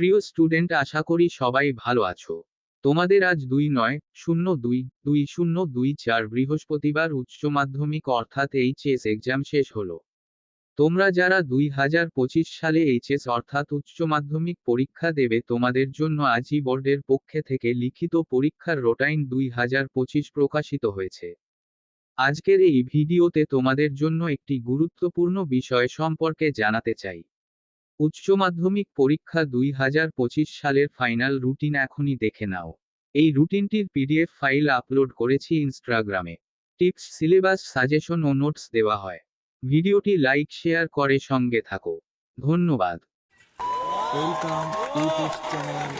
প্রিয় স্টুডেন্ট, আশা করি সবাই ভালো আছো। তোমাদের আজ দুই নয়, শূন্য দুই দুই শূন্য দুই চার বৃহস্পতিবার উচ্চ মাধ্যমিক অর্থাৎ এইচএস এক্সাম শেষ হলো। তোমরা যারা দুই হাজার পঁচিশ সালে এইচএস অর্থাৎ উচ্চ মাধ্যমিক পরীক্ষা দেবে, তোমাদের জন্য আজই বোর্ডের পক্ষে থেকে লিখিত পরীক্ষার রোটাইন দুই হাজার পঁচিশ প্রকাশিত হয়েছে। আজকের এই ভিডিওতে তোমাদের জন্য একটি গুরুত্বপূর্ণ বিষয় সম্পর্কে জানাতে চাই। উচ্চ মাধ্যমিক পরীক্ষা দুই হাজার পঁচিশ সালের ফাইনাল রুটিন এখনই দেখে নাও। এই রুটিনটির পিডিএফ ফাইল আপলোড করেছি ইনস্টাগ্রামে। টিপস, সিলেবাস, সাজেশন ও নোটস দেওয়া হয়। ভিডিওটি লাইক, শেয়ার করে সঙ্গে থাকো। ধন্যবাদ। Welcome, YouTube channel.